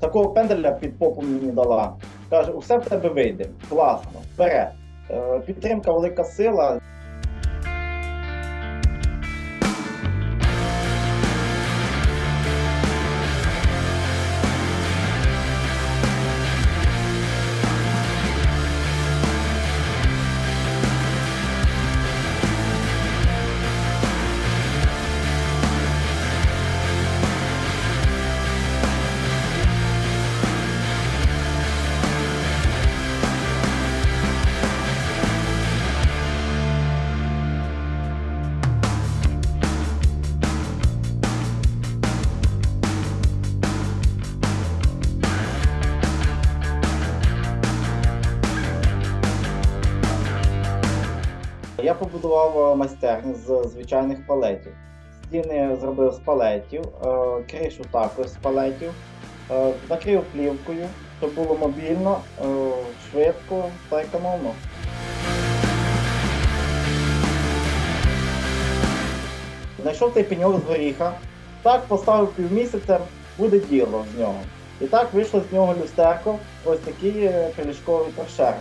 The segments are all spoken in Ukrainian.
такого пенделя під попу мені дала. Каже, усе в тебе вийде. Класно, вперед. Е, Підтримка велика сила. Я побудував е, майстерню з звичайних палетів. Стіни зробив з палетів, е, кришу також з палетів, е, накрив плівкою, щоб було мобільно, швидко та економно. Знайшов цей пеньок з горіха, так поставив півмісяця, буде діло з нього. І так вийшло з нього люстерко, ось такий пелішковий торшер.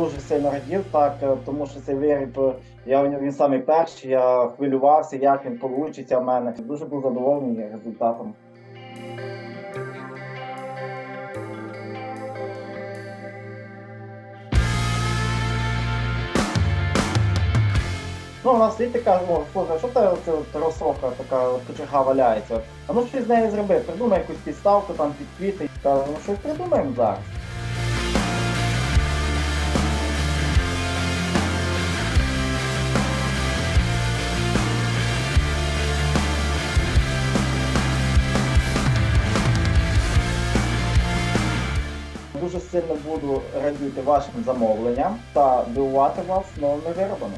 Дуже сильно радів, так, е, тому що цей виріб, е, я він самий перший, я хвилювався, як він вийде в мене. Дуже був задоволений результатом. Ну, у нас світі каже, о, слухай, що це розсока така кочерга валяється? А ну щось з нею зроби, придумай якусь підставку там під квіти. Ну щось придумаємо зараз. Дуже сильно буду радіти вашим замовленням та дивувати вас новими виробами.